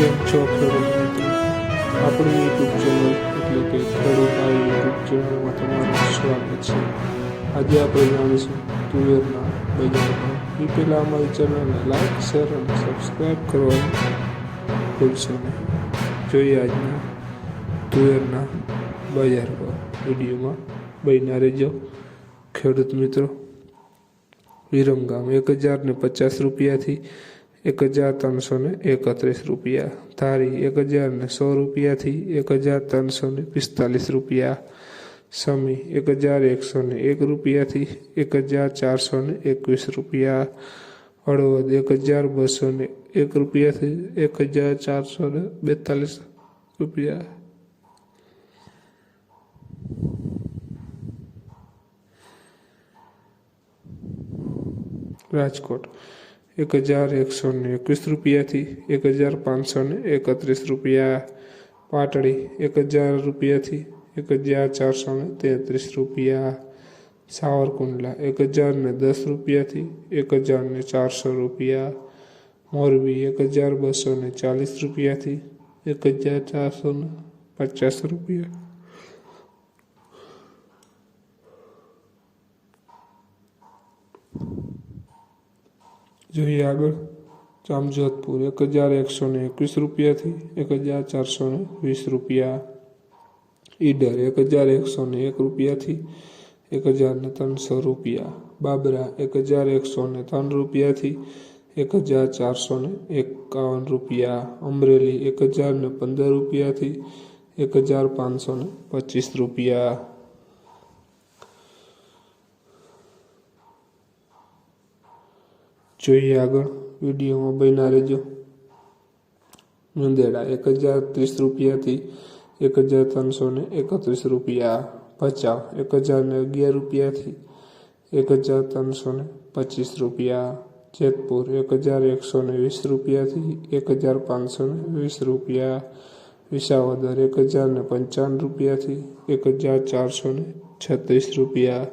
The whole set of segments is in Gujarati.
કેમ છો ખેડૂત મિત્રો આપણી યુટ્યુબ ચેનલ એટલે કે ખેડૂત આ યુટ્યુબ ચેનલમાં તમારું સ્વાગત છે. આજે આપણે જાણીશું તુવેરના બજારમાં. એ પહેલાં અમારી ચેનલને લાઈક, શેર અને સબસ્ક્રાઈબ કરવાનું ભૂલશો નહીં. જોઈએ આજના તુવેરના બજાર પર વિડીયોમાં. બન્યા રહેજો. ખેડૂત મિત્રો, વિરમગામ એક હજાર ને પચાસ રૂપિયાથી એક હજાર ત્રણસો ને એકત્રીસ રૂપિયા. ધારી એક હજાર ને સો રૂપિયાથી એક હજાર ત્રણસો ને પિસ્તાલીસ રૂપિયા. સમી એક હજાર એકસો ને એક રૂપિયાથી એક હજાર ચારસો ને એકવીસ રૂપિયા. હળવદ એક હજાર બસો ને એક રૂપિયાથી એક હજાર ચારસો ને બેતાલીસ રૂપિયા. રાજકોટ એક હજાર એકસો ને એકવીસ રૂપિયાથી એક હજાર પાંચસો ને એકત્રીસ રૂપિયા. પાટડી એક હજાર રૂપિયાથી એક હજાર ચારસો ને તેત્રીસ રૂપિયા. સાવરકુંડલા એક હજાર ને દસ રૂપિયાથી એક હજાર ને ચારસો રૂપિયા. મોરબી એક હજાર બસો ને ચાલીસ રૂપિયાથી એક હજાર ચારસો ને પચાસ રૂપિયા. જોઈએ આગળ જામજોધપુર એક હજાર એકસો ને એકવીસ રૂપિયાથી એક હજાર ચારસો ને વીસ રૂપિયા. ઈડર એક હજાર એકસો ને એક રૂપિયાથી એક હજાર ને ત્રણસો રૂપિયા. બાબરા એક હજાર એકસો ને ત્રણ રૂપિયાથી એક હજાર ચારસો ને એકાવન રૂપિયા. અમરેલી એક હજાર ને પંદર રૂપિયાથી એક હજાર પાંચસો ને પચીસ રૂપિયા. જોઈએ આગળ, વિડીયોમાં બન્યા રહેજો. મુંદેડા એક હજાર ત્રીસ રૂપિયાથી એક હજાર ત્રણસો ને એકત્રીસ રૂપિયા. ભચાઉ, એક હજાર ને અગિયાર રૂપિયાથી એક હજાર ત્રણસો ને પચીસ રૂપિયા. જેતપુર, એક હજાર એકસો ને વીસ રૂપિયાથી એક હજાર પાંચસો ને વીસ રૂપિયા. વિસાવદર, એક હજાર ને પંચાવન રૂપિયાથી એક હજાર ચારસો ને છત્રીસ રૂપિયા.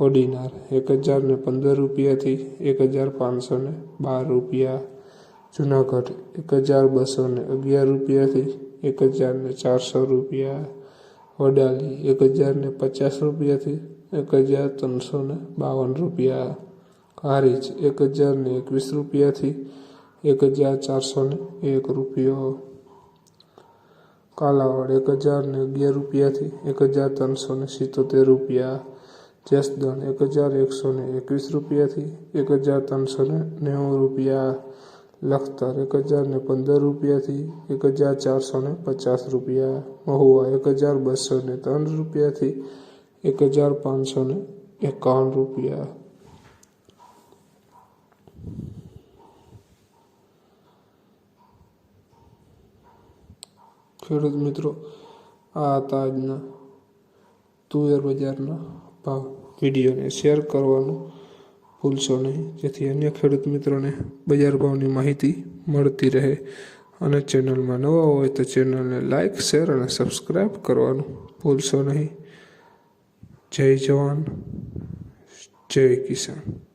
કોડીનાર એક હજાર ને પંદર રૂપિયાથી એક હજાર પાંચસો ને બાર રૂપિયા જુનાગઢ એક હજાર બસો ને અગિયાર રૂપિયાથી એક હજાર ને ચારસો રૂપિયા વડાલી એક હજાર ને પચાસ રૂપિયાથી એક હજાર ત્રણસો ને બાવન રૂપિયા હારીજ એક હજાર ને એકવીસ રૂપિયાથી એક હજાર ચારસો ને એક રૂપિયો કાલાવડ એક હજાર ને અગિયાર રૂપિયાથી એક હજાર ત્રણસો ને સિત્તોતેર રૂપિયા જસદણ એક હજાર એકસો ને એકવીસ રૂપિયાથી એક હજાર ત્રણસો ને નેવું રૂપિયા લખતર એક હજાર ને પંદર રૂપિયાથી એક હજાર ચારસો ને પચાસ રૂપિયા, મહુવા એક હજાર બસો ને ત્રણ રૂપિયાથી એક હજાર પાંચસો ને એકાવન રૂપિયા. ખેડૂત મિત્રો, આ હતા આજના તુવેર બજારના ભાવ વિડીયોને શેર કરવાનું ભૂલશો નહીં. જેથી અન્ય ખેડૂત મિત્રોને બજાર ભાવની માહિતી મળતી રહે. અને ચેનલમાં નવા હોય તો ચેનલને લાઇક શેર અને સબસ્ક્રાઈબ કરવાનું ભૂલશો નહીં. જય જવાન, જય કિસાન.